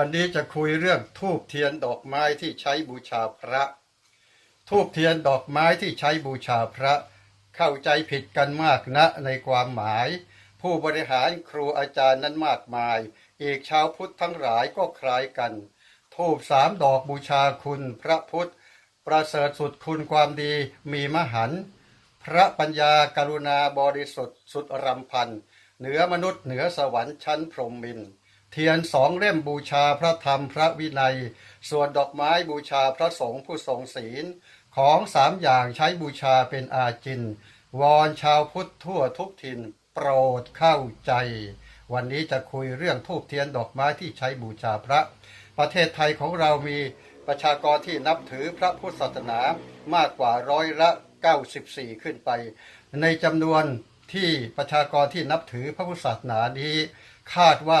วันนี้จะคุยเรื่องทูบเทียนดอกไม้ที่ใช้บูชาพระ ทูบเทียนดอกไม้ที่ใช้บูชาพระ เข้าใจผิดกันมากนะในความหมาย ผู้บริหารครูอาจารย์นั้นมากมาย อีกชาวพุทธทั้งหลายก็คล้ายกัน ทูบสามดอกบูชาคุณพระพุทธ ประเสริฐสุดคุณความดีมีมหัน พระปัญญากรุณาบริสุทธิ์สุดรำพันเหนือมนุษย์เหนือสวรรค์ชั้นพรหมมินทร์ เทียนสองเล่มบูชาพระธรรมพระวินัย ส่วนดอกไม้บูชาพระสงฆ์ผู้ทรงศีล ของสามอย่างใช้บูชาเป็นอาจิน วอนชาวพุทธทั่วทุกถิ่นโปรดเข้าใจ วันนี้จะคุยเรื่องทูบเทียนดอกไม้ที่ใช้บูชาพระ ประเทศไทยของเรามีประชากรที่นับถือพระพุทธศาสนามากกว่าร้อยละ 94 ขึ้นไป ในจำนวนที่ประชากรที่นับถือพระพุทธศาสนานี้คาดว่า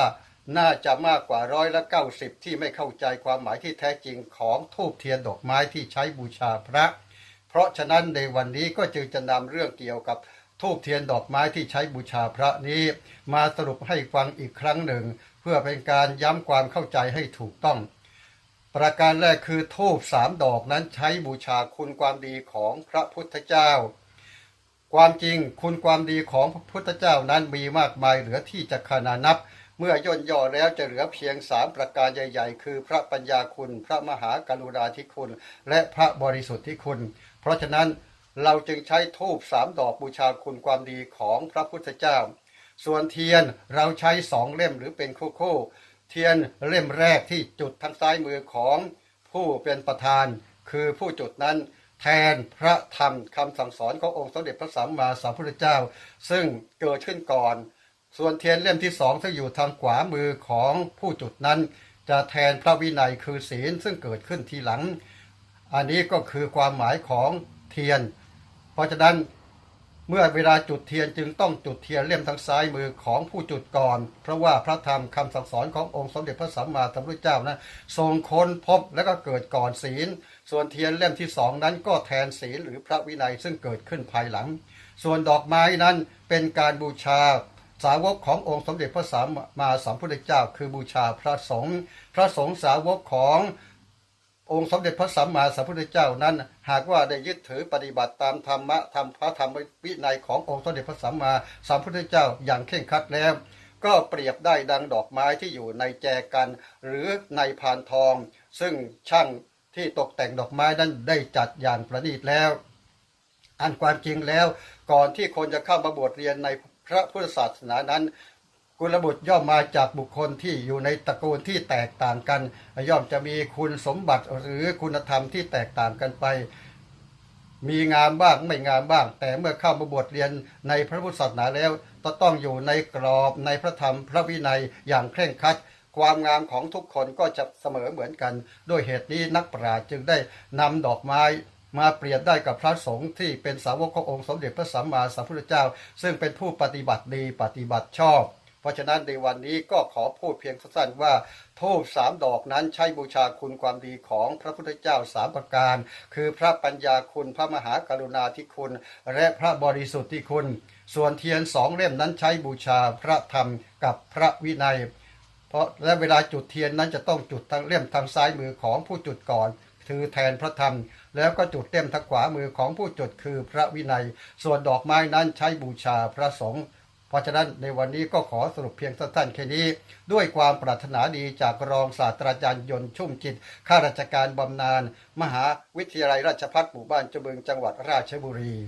น่าจะมากกว่าร้อยละ90ที่ไม่เข้าใจความหมายที่แท้จริงของทูบเทียนดอกไม้ที่ใช้บูชาพระ เพราะฉะนั้นในวันนี้ก็จึงจะนำเรื่องเกี่ยวกับทูบเทียนดอกไม้ที่ใช้บูชาพระนี้ มาสรุปให้ฟังอีกครั้งหนึ่ง เพื่อเป็นการย้ำความเข้าใจให้ถูกต้อง ประการแรกคือทูบสามดอกนั้นใช้บูชาคุณความดีของพระพุทธเจ้า ความจริงคุณความดีของพระพุทธเจ้านั้นมีมากมายเหลือที่จะขนานับ เมื่อย่นย่อแล้วจะเหลือเพียงสามประการใหญ่ ๆ คือพระปัญญาคุณ พระมหากรุณาธิคุณ และพระบริสุทธิคุณ เพราะฉะนั้นเราจึงใช้ทูบสามดอกบูชาคุณความดีของพระพุทธเจ้า ส่วนเทียนเราใช้สองเล่มหรือเป็นคู่คู่ เทียนเล่มแรกที่จุดทางซ้ายมือของผู้เป็นประธาน คือผู้จุดนั้นแทนพระธรรมคำสั่งสอนขององค์สมเด็จพระสัมมาสัมพุทธเจ้า ซึ่งเกิดขึ้นก่อน ส่วนเทียนเล่มที่สองซึ่งอยู่ทางขวามือของผู้จุดนั้น จะแทนพระวินัยคือศีลซึ่งเกิดขึ้นทีหลัง อันนี้ก็คือความหมายของเทียน เพราะฉะนั้นเมื่อเวลาจุดเทียนจึงต้องจุดเทียนเล่มทางซ้ายมือของผู้จุดก่อน เพราะว่าพระธรรมคำสั่งสอนขององค์สมเด็จพระสัมมาสัมพุทธเจ้านะทรงค้นพบและก็เกิดก่อนศีล ส่วนเทียนเล่มที่สองนั้นก็แทนศีลหรือพระวินัยซึ่งเกิดขึ้นภายหลัง ส่วนดอกไม้นั้นเป็นการบูชา สาวกขององค์สมเด็จพระสัมมาสัมพุทธเจ้า คือบูชาพระสงฆ์พระสงฆ์สาวกขององค์สมเด็จพระสัมมาสัมพุทธเจ้านั้น หากว่าได้ยึดถือปฏิบัติตามธรรมะธรรมพระธรรมวินัยขององค์สมเด็จพระสัมมาสัมพุทธเจ้าอย่างเคร่งครัดแล้ว ก็เปรียบได้ดังดอกไม้ที่อยู่ในแจกัน หรือในพานทอง ซึ่งช่างที่ตกแต่งดอกไม้นั้นได้จัดอย่างประณีตแล้วอันความจริงแล้วก่อนที่คนจะเข้ามาบวชเรียนใน พระพุทธศาสนานั้น กุลบุตรย่อมมาจากบุคคลที่อยู่ในตระกูลที่แตกต่างกัน ย่อมจะมีคุณสมบัติหรือคุณธรรมที่แตกต่างกันไป มีงามบ้างไม่งามบ้าง แต่เมื่อเข้ามาบวชเรียนในพระพุทธศาสนาแล้วต้องอยู่ในกรอบในพระธรรมพระวินัยอย่างเคร่งครัดความงามของทุกคนก็จะเสมอเหมือนกัน ด้วยเหตุนี้นักปราชญ์จึงได้นำดอกไม้ มาเปรียบได้กับพระสงฆ์ที่เป็นสาวกขององค์สมเด็จพระสัมมาสัมพุทธเจ้า ซึ่งเป็นผู้ปฏิบัติดีปฏิบัติชอบ เพราะฉะนั้นในวันนี้ก็ขอพูดเพียงสั้นๆว่าทูบสามดอกนั้นใช้บูชาคุณความดีของพระพุทธเจ้าสามประการ คือพระปัญญาคุณพระมหากรุณาธิคุณ และพระบริสุทธิคุณ ส่วนเทียนสองเล่มนั้นใช้บูชาพระธรรมกับพระวินัย เพราะและเวลาจุดเทียนนั้นจะต้องจุดทางเล่มทางซ้ายมือของผู้จุดก่อน ถือแทนพระธรรม แล้วก็จุดเต็มทักขวามือของผู้จุดคือพระวินัย ส่วนดอกไม้นั้นใช้บูชาพระสงฆ์เพราะฉะนั้นในวันนี้ก็ขอสรุปเพียงสั้นๆแค่นี้ ด้วยความปรารถนาดีจากรองศาสตราจารย์ยนต์ชุ่มจิตข้าราชการบำนาญมหาวิทยาลัยราชภัฏหมู่บ้านจบึงจังหวัดราชบุรี